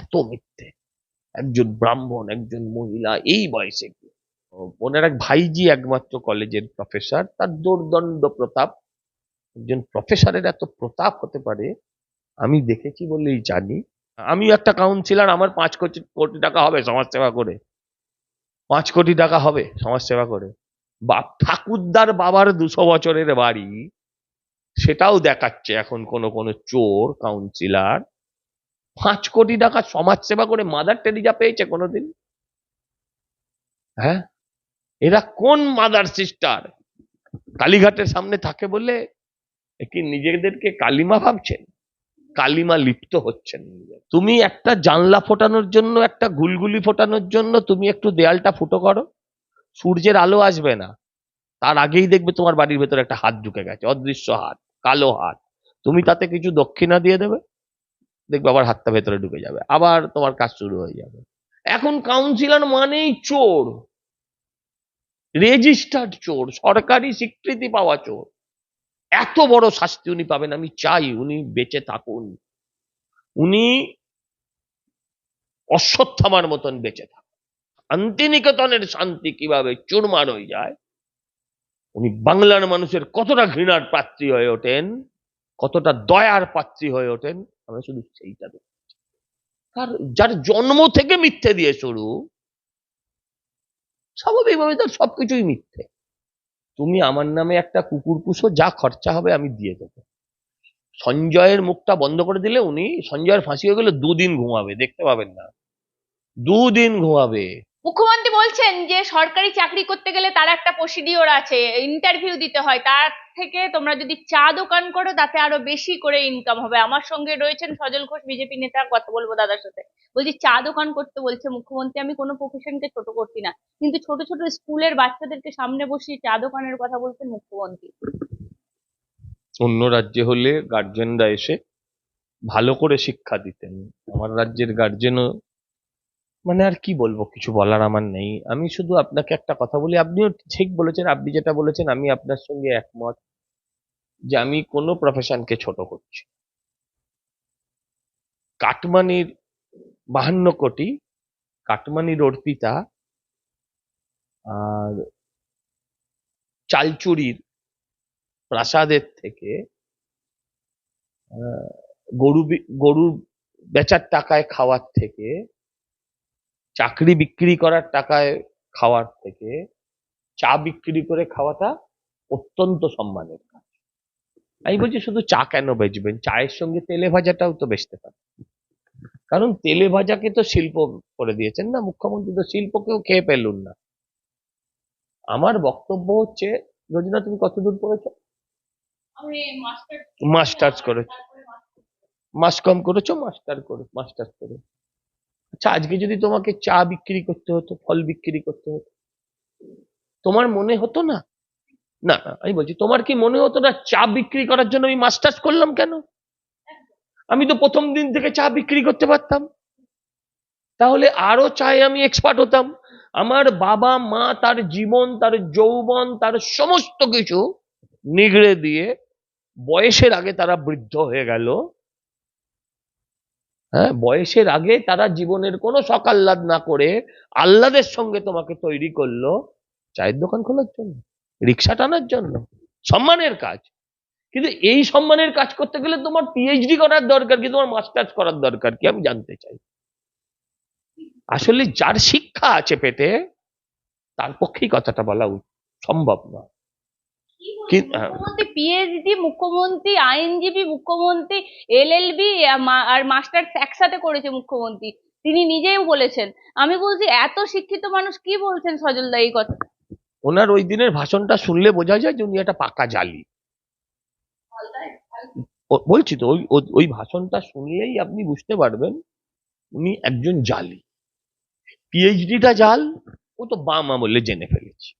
এত মিথ্যে। একজন ব্রাহ্মণ, একজন মহিলা, এই বয়সে ওনার এক ভাইজি একমাত্র কলেজের প্রফেসর তার দুর্দণ্ড প্রতাপ। একজন প্রফেসরের এত প্রতাপ হতে পারে, আমি দেখেছি বলেই জানি। আমি একটা কাউন্সিলর আমার পাঁচ কোটি কোটি টাকা হবে সমাজসেবা করে। পাঁচ কোটি টাকা হবে সমাজসেবা করে। বাপ, ঠাকুরদার বাবার দুশো বছরের বাড়ি, সেটাও দেখাচ্ছে এখন কোন কোন চোর কাউন্সিলর পাঁচ কোটি টাকা সমাজসেবা করে মাদার টেরিজা পেয়েছে কোনোদিন? হ্যাঁ? এরা কোন মাদার সিস্টার কালীঘাটের সামনে থাকে বলে কি নিজেদেরকে কালিমা ভাবছেন? কালিমা লিপ্ত হচ্ছেন তুমি একটা জানলা ফোটানোর জন্য, একটা গুলগুলি ফোটানোর জন্য তুমি একটু দেয়ালটা ফুটো করো, সূর্যের আলো আসবে না। তার আগেই দেখবে তোমার বাড়ির ভেতরে একটা হাত ঢুকে গেছে, অদৃশ্য হাত, কালো হাত। তুমি তাতে কিছু দক্ষিণা দিয়ে দেবে? দেখবে আবার হাতটা ভেতরে ঢুকে যাবে, আবার তোমার কাজ শুরু হয়ে যাবে। এখন কাউন্সিলর মানেই চোর রেজিস্টার্ড চোর, সরকারি স্বীকৃতি পাওয়া চোর। এত বড় শাস্তি উনি পাবেন, আমি চাই উনি বেঁচে থাকুন। উনি অশ্বত্থামার মতন বেঁচে থাকুন। শান্তিনিকেতনের শান্তি কীভাবে চুরমার হয়ে যায়? উনি বাংলার মানুষের কতটা ঘৃণার পাত্রী হয়ে ওঠেন, কতটা দয়ার পাত্রী হয়ে ওঠেন আমরা শুধু সেইটা তার যার জন্ম থেকে মিথ্যে দিয়ে শুরু, স্বাভাবিকভাবে তার সবকিছুই মিথ্যে। তুমি আমার নামে একটা কুকুর পুষো, যা খরচা হবে আমি দিয়ে দেবো। সঞ্জয়ের মুখটা বন্ধ করে দিলে উনি, সঞ্জয়ের ফাঁসি হয়ে গেলে দুদিন ঘুমাবে, দেখতে পাবেন না। দুদিন ঘুমাবে। মুখ্যমন্ত্রী বলছেন যে সরকারি চাকরি করতে গেলে তার একটা প্রসিডিওর আছে ইন্টারভিউ দিতে হয়। তার থেকে তোমরা যদি চা দোকান করো, তাতে আরও বেশি করে ইনকাম হবে। আমার সঙ্গে রয়েছেন সজল ঘোষ, বিজেপি নেতা, কথা বলব দাদার সাথে। বলছি, চা দোকান করতে বলছে মুখ্যমন্ত্রী, আমি কোনো প্রফেশনকে ছোট করছি না। কিন্তু ছোট ছোট স্কুলের বাচ্চাদেরকে সামনে বসিয়ে চা দোকানের কথা বলছেন মুখ্যমন্ত্রী। অন্য রাজ্যে হলে গার্জেনরা এসে ভালো করে শিক্ষা দিতেন। আমার রাজ্যের গার্জেনও মানে আর কি বলব, কিছু বলার আমার নেই। আমি শুধু আপনাকে একটা কথা বলি, আপনিও ঠিক বলেছেন, আপনি যেটা বলেছেন, আমি আপনার সঙ্গে একমত যে আমি কোনো প্রফেশনকে ছোট করছি কাটমানির বাহান্ন কোটি, কাটমানির অর্পিতা আর চালচুরির প্রাসাদের থেকে গরু বি- গরু বেচার টাকায় খাওয়ার থেকে চাকরি বিক্রি করার টাকায় খাওয়ার থেকে চা বিক্রি করে খাওয়াটা অত্যন্ত সম্মানের কাজ। আমি বলছি শুধু চা কেন বেচবেন? চায়ের সঙ্গে তেলে ভাজাটাও তো বেচতে পারেন। কারণ তেলে ভাজাকে তো শিল্প করে দিয়েছেন না মুখ্যমন্ত্রী তো শিল্পকেও খেয়ে পেলুন না। আমার বক্তব্য হচ্ছে রোজিনা তুমি কতদূর পড়েছো? মাস্টার্স করেছ। মাস কম করেছ মাস্টার করে মাস্টার্স করে আচ্ছা আজকে যদি তোমাকে চা বিক্রি করতে হতো, ফল বিক্রি করতে হতো, তোমার মনে হতো না? না আমি বলছি, তোমার কি মনে হতো না চা বিক্রি করার জন্য আমি মাস্টার্স করলাম কেন? আমি তো প্রথম দিন থেকে চা বিক্রি করতে পারতাম। তাহলে আরও চায় আমি এক্সপার্ট হতাম। আমার বাবা, মা, তার জীবন, তার যৌবন, তার সমস্ত কিছু নিগড়ে দিয়ে বয়সের আগে তারা বৃদ্ধ হয়ে গেল। হ্যাঁ বয়সের আগে তারা জীবনের কোনো সকাল্লাদ না করে আহ্লাদের সঙ্গে তোমাকে তৈরি করল চায়ের দোকান খোলার জন্য, রিক্সা টানার জন্য, সম্মানের কাজ কিন্তু এই সম্মানের কাজ করতে গেলে তোমার পিএইচডি করার দরকার কি, তোমার মাস্টার্স করার দরকার কি, আমি জানতে চাই আসলে যার শিক্ষা আছে পেটে, তার পক্ষেই কথাটা বলা সম্ভব না কি- হ্যাঁ। মুখ্যমন্ত্রী পিএইচডি মুখ্যমন্ত্রী আইনজীবী মুখ্যমন্ত্রী এলএলবি আর মাস্টার্স একসাথে করেছে মুখ্যমন্ত্রী। তিনি নিজেও বলেছেন। আমি বলছি এত শিক্ষিত মানুষ কি বলছেন সজলদা এই কথা? ওনার ওই দিনের ভাষণটা শুনলে বোঝা যায় যে উনি একটা পাকা জালি। বলছি তো ওই ওই ভাষণটা শুনলেই আপনি বুঝতে পারবেন উনি একজন জালি। পিএইচডিটা জাল ও তো বাম আমলে জেনে ফেলেছি।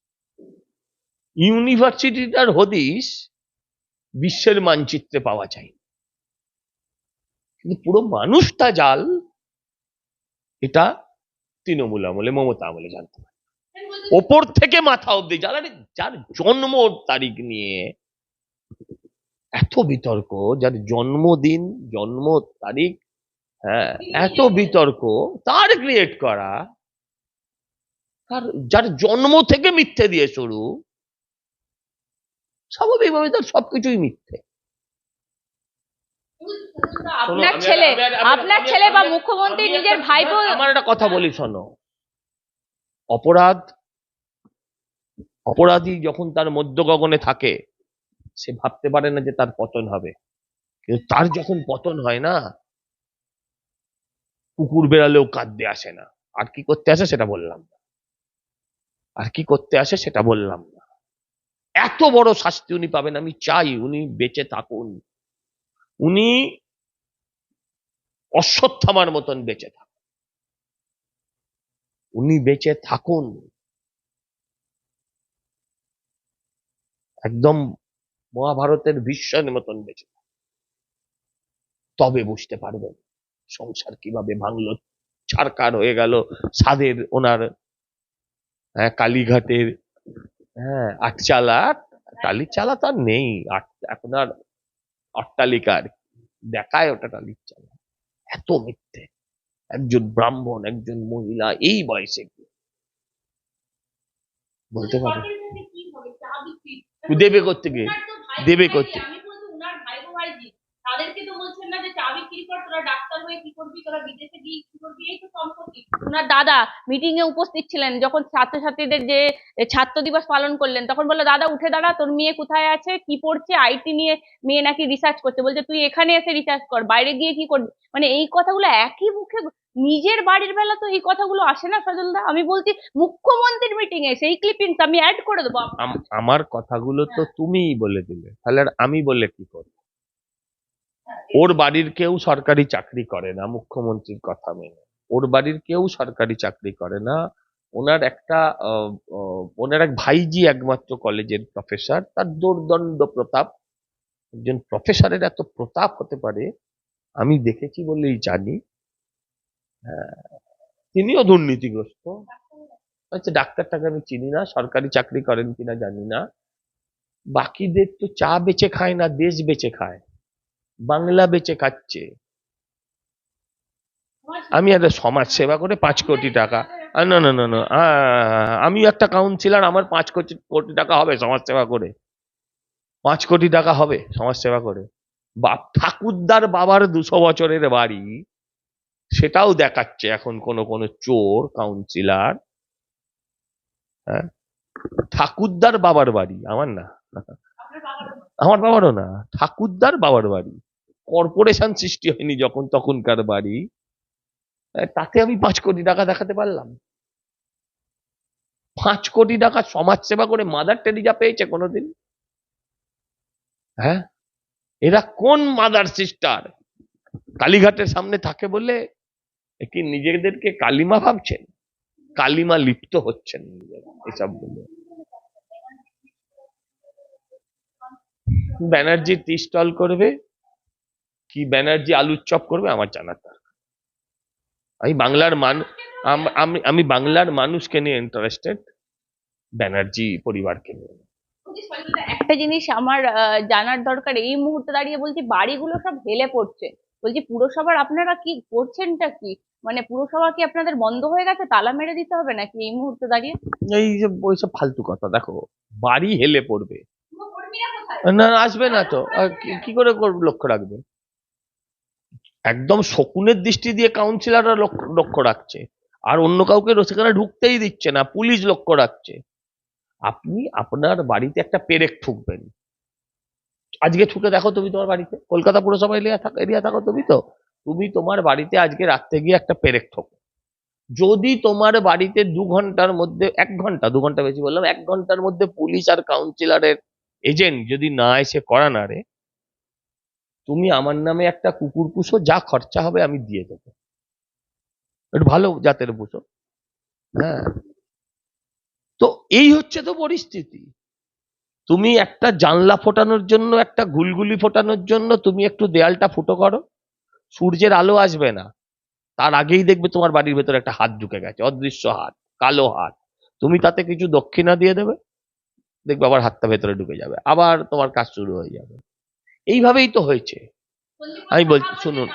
ইউনিভার্সিটিটার হদিস বিশ্বের মানচিত্রে পাওয়া যায় কিন্তু পুরো মানুষটা জাল, এটা তৃণমূল আমলে, মমতা আমলে জানতে পারে। ওপর থেকে মাথা অব্দি আরে যার জন্ম তারিখ নিয়ে, এত বিতর্ক, যার জন্মদিন, জন্ম তারিখ হ্যাঁ এত বিতর্ক, তার ক্রিয়েট করা তার যার জন্ম থেকে মিথ্যে দিয়ে শুরু স্বাভাবিকভাবে তার সবকিছুই মিথ্যে। আপনার ছেলে আপনার ছেলে বা মুখ্যমন্ত্রী নিজের ভাইপো আমার একটা কথা বলি শোনো। অপরাধ অপরাধী যখন তার মধ্য গগনে থাকে সে ভাবতে পারে না যে তার পতন হবে। কিন্তু তার যখন পতন হয় না কুকুর বেড়ালেও কাঁদতে আসে না। আর কি করতে আসে সেটা বললাম না। আর কি করতে আসে সেটা বললাম না। এত বড় শাস্তি উনি পাবেন, আমি চাই উনি বেঁচে থাকুন। উনি অশ্বত্থামার মতন বেঁচে থাকুন। উনি বেঁচে থাকুন। একদম মহাভারতের ভীষ্মের মতন বেঁচে। তবে বুঝতে পারবেন, সংসার কীভাবে ভাঙলো, ছারকার হয়ে গেল সাদের ওনার হ্যাঁ কালীঘাটের হ্যাঁ আটচালা টালির চালা তো আর নেই। এখন আর অট্টালিকার দেখায় ওটা টালির চালা। এত মিথ্যে। একজন ব্রাহ্মণ, একজন মহিলা, এই বয়সে? বলতে পারে। দেবে করতে গিয়ে দেবে করতে তাদেরকে তো বলছেন না বিক্রি কর তোরা ডাক্তার হয়ে কি করবি? তোরা বিদেশে গিয়ে কি করবি? এই তো সম্পত্তি। ওনার দাদা মিটিং এ উপস্থিত ছিলেন যখন ছাত্রছাত্রীদের যে ছাত্র দিবস পালন করলেন তখন বলল দাদা উঠে দাঁড়া তোর মেয়ে কোথায় আছে? কি পড়ছে? আইটি নিয়ে মেয়ে নাকি রিসার্চ করছে? বলছে তুই এখানে এসে রিসার্চ কর বাইরে গিয়ে কি করবি? মানে এই কথাগুলো একই মুখে নিজের বাড়ির বেলা তো এই কথাগুলো আসে না সজলদা আমি বলছি মুখ্যমন্ত্রীর মিটিং এ সেই ক্লিপিংস আমি অ্যাড করে দেবো। আমার কথাগুলো তো তুমিই বলে দিলে। তাহলে আমি বললে কি করব? ওর বাড়ির কেউ সরকারি চাকরি করে না মুখ্যমন্ত্রীর কথা মেনে। ওর বাড়ির কেউ সরকারি চাকরি করে না। ওনার একটা ওনার এক ভাইজি একমাত্র কলেজের প্রফেসর তার দুর্দণ্ড প্রতাপ। একজন প্রফেসরের এত প্রতাপ হতে পারে আমি দেখেছি বলেই জানি। হ্যাঁ, তিনিও দুর্নীতিগ্রস্ত। আচ্ছা ডাক্তারটাকে আমি চিনি না সরকারি চাকরি করেন কিনা জানি না। বাকিদের তো চা বেচে খায় না দেশ বেচে খায়। বাংলা বেচে খাচ্ছে। আমি একটা সমাজ সেবা করে পাঁচ কোটি টাকা। না না না না আহ, আমি একটা কাউন্সিলর আমার পাঁচ কোটি কোটি টাকা হবে সমাজ সেবা করে। পাঁচ কোটি টাকা হবে সমাজ সেবা করে। বাপ ঠাকুরদার বাবার দুশো বছরের বাড়ি সেটাও দেখাচ্ছে এখন কোন কোন চোর কাউন্সিলার হ্যাঁ? ঠাকুরদার বাবার বাড়ি আমার না। আমার বাবারও না ঠাকুরদার বাবার বাড়ি। কর্পোরেশন সৃষ্টি হয়নি যখন তখনকার বাড়ি তাতে আমি পাঁচ কোটি টাকা দেখাতে পারলাম। পাঁচ কোটি টাকা সমাজ সেবা করে মাদার টেরিজা পেয়েছে কোনোদিন? হ্যাঁ? এরা কোন মাদার সিস্টার কালীঘাটের সামনে থাকে বলে কি নিজেদেরকে কালিমা ভাবছেন? কালিমা লিপ্ত হচ্ছেন এসব বলে। ব্যানার্জি টি স্টল করবে। কি ব্যানার্জি আলুর চপ করবে আমার জানার দরকার আমি বাংলার মান আমি আমি বাংলার মানুষকে নিয়ে ইন্টারেস্টেড ব্যানার্জি পরিবারকে নিয়ে। একটা জিনিস আমার জানার দরকার এই মুহূর্তে দাঁড়িয়ে বলছি বাড়িগুলো সব হেলে পড়ছে। বলছি পুরসভার আপনারা কি করছেনটা কি? মানে পুরসভা কি আপনাদের বন্ধ হয়ে গেছে তালা মেরে দিতে হবে নাকি এই মুহূর্তে দাঁড়িয়ে? এই যে ওইসব ফালতু কথা দেখো বাড়ি হেলে পড়বে। না আসবে না তো কি- কি করে লক্ষ্য রাখবে? একদম শকুনের দৃষ্টি দিয়ে কাউন্সিলররা লক্ষ্য- রাখছে। আর অন্য কাউকে সেখানে ঢুকতেই দিচ্ছে না, পুলিশ লক্ষ্য রাখছে। আপনি আপনার বাড়িতে একটা পেরেক ঠুকবেন। আজকে ঠুকে দেখো তুমি তোমার বাড়িতে। কলকাতা পুরসভা এরিয়া থাকো এরিয়া থাকো তুমি তো। তুমি তোমার বাড়িতে আজকে রাখতে গিয়ে একটা পেরেক ঠোকো। যদি তোমার বাড়িতে দু ঘণ্টার মধ্যে, এক ঘণ্টা, দু ঘণ্টা বেশি বললাম, এক ঘণ্টার মধ্যে পুলিশ আর কাউন্সিলারের এজেন্ট যদি না এসে করা না রে তুমি আমার নামে একটা কুকুর পুষো, যা খরচা হবে আমি দিয়ে দেবো। একটু ভালো জাতের পুষো। হ্যাঁ। তো এই হচ্ছে তো পরিস্থিতি। তুমি একটা জানলা ফোটানোর জন্য, একটা গুলগুলি ফোটানোর জন্য তুমি একটু দেয়ালটা ফুটো করো। সূর্যের আলো আসবে না। তার আগেই দেখবে তোমার বাড়ির ভেতরে একটা হাত ঢুকে গেছে, অদৃশ্য হাত, কালো হাত। তুমি তাতে কিছু দক্ষিণা দিয়ে দেবে, দেখবে আবার হাতটা ভেতরে ঢুকে যাবে। আবার তোমার কাজ শুরু হয়ে যাবে। এইভাবেই তো হয়েছে। আমি বলছি, শুনুন।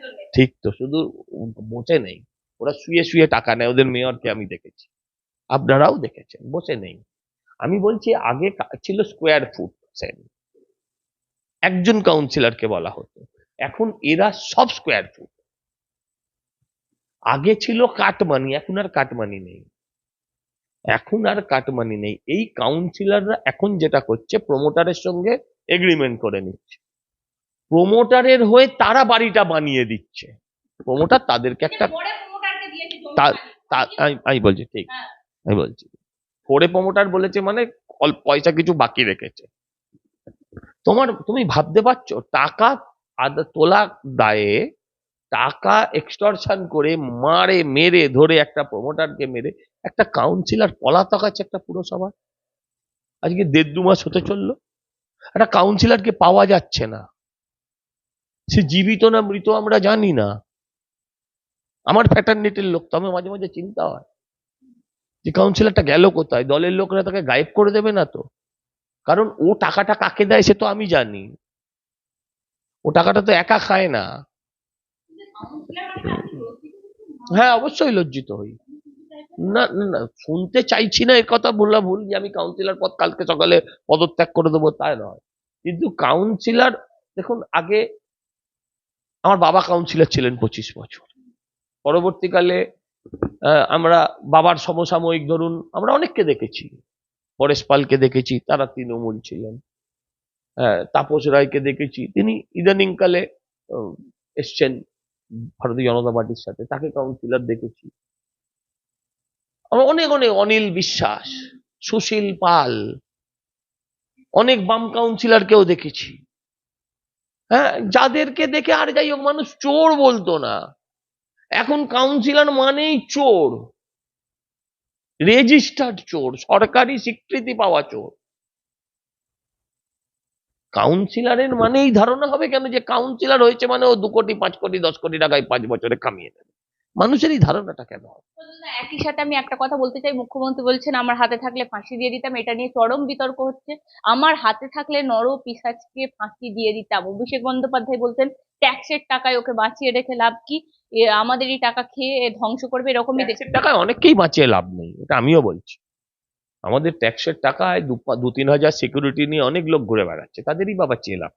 জন্য। ঠিক তো শুধু বসে নেই। ওরা শুয়ে শুয়ে টাকা নেয় ওদের মেয়রকে আমি দেখেছি। আপনারাও দেখেছেন বসে নেই। আমি বলছি আগে ছিল স্কোয়ার ফুট একজন কাউন্সিলরকে বলা হতো। এখন এরা সব স্কোয়ার ফুট আগে ছিল কাটমানি এখন আর কাটমানি নেই। এখন আর কাটমানি নেই। এই কাউন্সিলররা এখন যেটা করছে প্রমোটারের সঙ্গে এগ্রিমেন্ট করে নিচ্ছে। প্রমোটারের হয়ে তারা বাড়িটা বানিয়ে দিচ্ছে। প্রমোটার তাদেরকে একটা পরে আমি বলছি ঠিক। হ্যাঁ। আমি বলছি ফোরে প্রমোটার বলেছে মানে পয়সা কিছু বাকি রেখেছে। তোমার তুমি ভাবতে পারছ টাকা তোলা দায়ে টাকা এক্সটরশন করে মারে, মেরে, ধরে একটা প্রমোটারকে মেরে, একটা কাউন্সিলর পলাতক আছে একটা পুরসভা আজকে দেড় দু মাস হতে চলল। একটা কাউন্সিলরকে পাওয়া যাচ্ছে না। সে জীবিত না মৃত আমরা জানি না। আমার ফ্যাটার্নিটির লোক তো আমার মাঝে মাঝে চিন্তা হয় যে কাউন্সিলরটা গেল কোথায়? দলের লোকরা তাকে গায়েব করে দেবে না তো? কারণ ও টাকাটা কাকে দেয় সে তো আমি জানি। ও টাকাটা তো একা খায় না। হ্যাঁ অবশ্যই লজ্জিত হই। না না শুনতে চাইছি না এ কথা বললা ভুল যে আমি কাউন্সিলর পদ কালকে সকালে পদত্যাগ করে দেবো তাই নয়। কিন্তু কাউন্সিলর দেখুন, আগে আমার বাবা কাউন্সিলর ছিলেন পঁচিশ বছর। পরবর্তীকালে আমরা বাবার সমসাময়িক ধরুন, আমরা অনেককে দেখেছি। পরেশ পালকে দেখেছি, তারা তৃণমূল ছিলেন। তাপস রায়কে দেখেছি। তিনি ইদানিংকালে এসছেন ভারতীয় জনতা পার্টির সাথে, তাকে কাউন্সিলর দেখেছি। অনেক অনেক অনিল বিশ্বাস, সুশীল পাল, অনেক বাম কাউন্সিলরকেও দেখেছি। হ্যাঁ যাদেরকে দেখে আর যাই হোক, মানুষ চোর বলতো না। এখন কাউন্সিলর মানেই চোর। রেজিস্টার্ড চোর, সরকারি স্বীকৃতি পাওয়া চোর। কাউন্সিলরের মানেই ধারণা হবে কেন যে কাউন্সিলার হয়েছে মানে ও দু কোটি পাঁচ কোটি দশ কোটি টাকায় পাঁচ বছরে কামিয়ে নেবে মানুষের এই ধারণাটা কেন একই সাথে আমি একটা কথা বলতে চাই। মুখ্যমন্ত্রী বলছেন আমার হাতে থাকলে ফাঁসি দিয়ে দিতাম। এটা নিয়ে চরম বিতর্ক হচ্ছে। আমার হাতে থাকলে নর পিসাজকে ফাঁসি দিয়ে দিতাম। অভিষেক বন্দ্যোপাধ্যায় বলছেন ট্যাক্সের টাকায় ওকে বাঁচিয়ে রেখে লাভ কি? এ আমাদেরই টাকা খেয়ে ধ্বংস করবে এরকমই টাকায় অনেককেই বাঁচিয়ে লাভ নেই এটা আমিও বলছি। আমাদের ট্যাক্সের টাকায় দু তিন হাজার সিকিউরিটি নিয়ে অনেক লোক ঘুরে বেড়াচ্ছে, তাদেরই বাবা বাঁচিয়ে লাভ?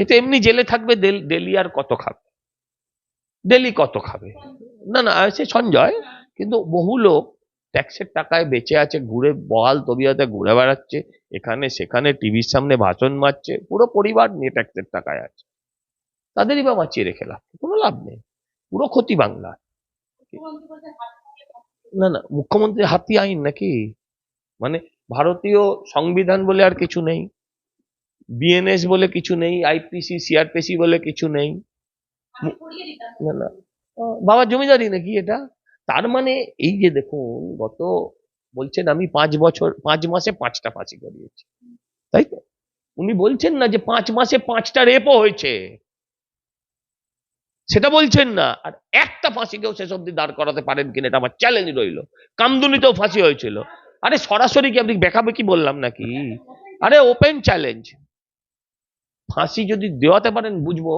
এটা এমনি জেলে থাকবে ডেলি আর কত খাবে? ডেলি কত খাবে? না না সে সঞ্জয়, কিন্তু বহু লোক ট্যাক্সের টাকায় বেঁচে আছে, ঘুরে, বহাল তবিয়াতে ঘুরে বেড়াচ্ছে, এখানে, সেখানে, টিভির সামনে ভাষণ মারছে, পুরো পরিবার নিয়ে ট্যাক্সের টাকায় আছে। তাদেরই বা বাঁচিয়ে রেখে লাভ কোনো লাভ নেই, পুরো ক্ষতি বাংলা না না মুখ্যমন্ত্রী হাতি আইন নাকি? মানে ভারতীয় সংবিধান বলে আর কিছু নেই বিএনএস বলে কিছু নেই আইপিসি সিআরপিসি বলে কিছু নেই। না না বাবা জমিদারি নাকি এটা? তার মানে এই যে দেখুন গত বলছেন আমি পাঁচ বছর পাঁচ মাসে পাঁচটা ফাঁসি করিয়েছি। তাই তো? উনি বলছেন না যে পাঁচ মাসে পাঁচটা রেপও হয়েছে। সেটা বলছেন না। আর একটা ফাঁসিকেও শেষ অব্দি দাঁড় করাতে পারেন কিনা এটা আমার চ্যালেঞ্জ রইল। কামদুনিতেও ফাঁসি হয়েছিল। আরে সরাসরি কি আপনি বেকাবেকি বললাম নাকি? আরে ওপেন চ্যালেঞ্জ ফাঁসি যদি দেওয়াতে পারেন বুঝব।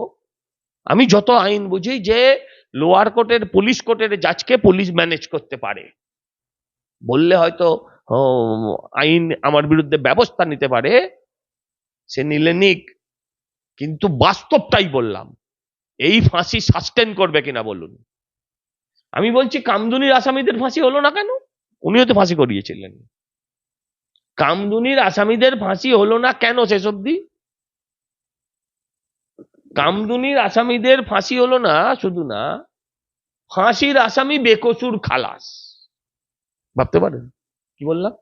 আমি যত আইন বুঝি যে লোয়ার কোর্টের পুলিশ কোর্টের জাজকে পুলিশ ম্যানেজ করতে পারে। বললে হয়তো আইন আমার বিরুদ্ধে ব্যবস্থা নিতে পারে। সে নিলে নিক। কিন্তু বাস্তবটাই বললাম। এই ফাঁসি সাস্টেন করবে কিনা বলুন। আমি বলছি, কামদুনির আসামিদের ফাঁসি হলো না কেন? উনিও তো ফাঁসি করিয়েছিলেন। কামদুনির আসামিদের ফাঁসি হলো না কেন শেষ অব্দি কামদুনির আসামিদের ফাঁসি হলো না শুধু না, ফাঁসির আসামি বেকসুর খালাস। ভাবতে পারেন? কি বললাম?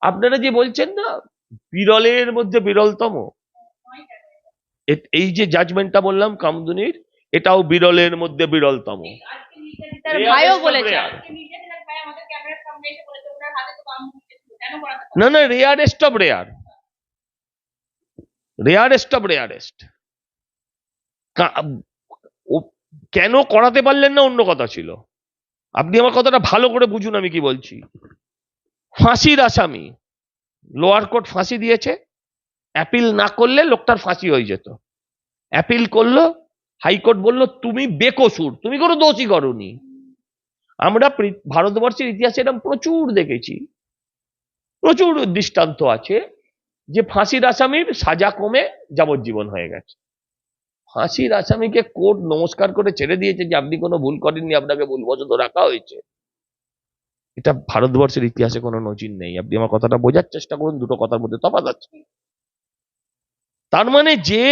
আপনারা যে বলছেন না, বিরলের মধ্যে বিরলতম। এই যে জাজমেন্টটা বললাম কামদুনির এটাও বিরলের মধ্যে বিরলতম। না না rarest of rare rarest of rarest কেন করাতে পারলেন না অন্য কথা ছিল। আপনি আমার কথাটা ভালো করে বুঝুন আমি কি বলছি। ফাঁসির আসামি লোয়ার কোর্ট ফাঁসি দিয়েছে অ্যাপিল না করলে লোকটার ফাঁসি হয়ে যেত। অ্যাপিল করল, হাইকোর্ট বলল, তুমি বেকসুর তুমি কোনো দোষই করনি। আমরা ভারতবর্ষের ইতিহাসে এরকম প্রচুর দেখেছি। প্রচুর দৃষ্টান্ত আছে যে ফাঁসির আসামির সাজা কমে যাবজ্জীবন হয়ে গেছে। ফাঁসির আসামিকে কোর্ট নমস্কার করে ছেড়ে দিয়েছে যে আপনি কোনো ভুল করেননি, আপনাকে ভুল ভুলবশত রাখা হয়েছে। এটা ভারতবর্ষের ইতিহাসে কোনো নজির নেই। আপনি আমার কথাটা বোঝার চেষ্টা করুন, দুটো কথার মধ্যে তফাৎ আছে। তার মানে যে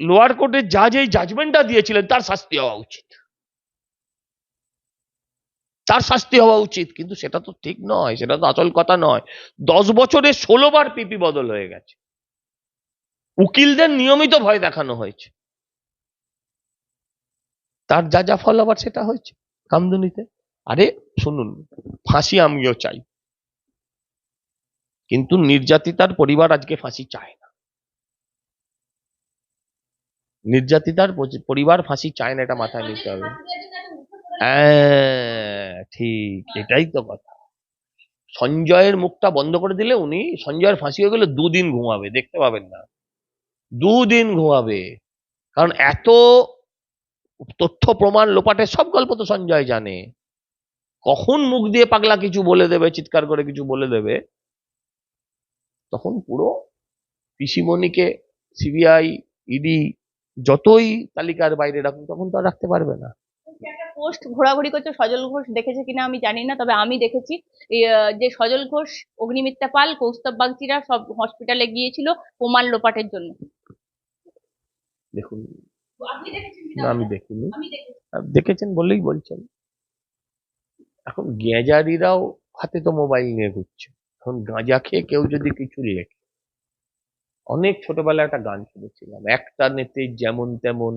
লোয়ার কোর্টের জাজ এই জাজমেন্টটা দিয়েছিলেন, তার শাস্তি হওয়া উচিত। তার শাস্তি হওয়া উচিত, কিন্তু সেটা তো ঠিক নয়, সেটা তো আসল কথা নয়। দশ বছরে ষোলো বার পিপি বদল হয়ে গেছে। উকিলদের নিয়মিত ভয় দেখানো হয়েছে। তার যা যা ফল আবার সেটা হয়েছে কামদুনিতে আরে, শুনুন, ফাঁসি আমিও চাই। কিন্তু নির্যাতিতার পরিবার আজকে ফাঁসি চায় না। নির্যাতিতার পরিবার ফাঁসি চায় না এটা মাথায় নিতে হবে। হ্যাঁ ঠিক এটাই তো কথা। সঞ্জয়ের মুখটা বন্ধ করে দিলে উনি সঞ্জয়ের ফাঁসি হয়ে গেলে দুদিন ঘুমাবে দেখতে পাবেন না। দুদিন ঘুমাবে। কারণ এত তথ্য প্রমাণ লোপাটের সব গল্প তো সঞ্জয় জানে। কখন মুখ দিয়ে পাগলা কিছু বলে দেবে চিৎকার করে কিছু বলে দেবে তখন পুরো পিসিমণিকে সিবিআই ইডি যতই তালিকার বাইরে রাখুন তখন তো আর রাখতে পারবে না। পোস্ট ঘোরাঘুরি করছে সজল ঘোষ দেখেছে কিনা আমি জানি না তবে আমি দেখেছি যে সজল ঘোষ অগ্নিমিত্রা পাল কৌস্তব বাগচিরা সব হসপিটালে গিয়েছিল প্রমাণ লোপাটের জন্য। দেখুন। আমি দেখিনি। দেখেছেন বললেই বলছেন। এখন গেঁজারিরাও হাতে তো মোবাইল নিয়ে ঘুরছে। এখন গাঁজা খেয়ে কেউ যদি কিছু লেখে অনেক ছোটবেলায় একটা গান শুনেছিলাম। একটা নেতে যেমন তেমন,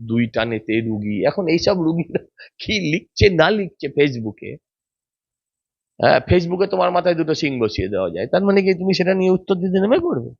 দুইটা নেতে রুগী। এখন এইসব রুগীরা কি লিখছে না লিখছে ফেসবুকে হ্যাঁ ফেসবুকে তোমার মাথায় দুটো সিং বসিয়ে দেওয়া যায়। তার মানে কি তুমি সেটা নিয়ে উত্তর দিতে নেমে করবে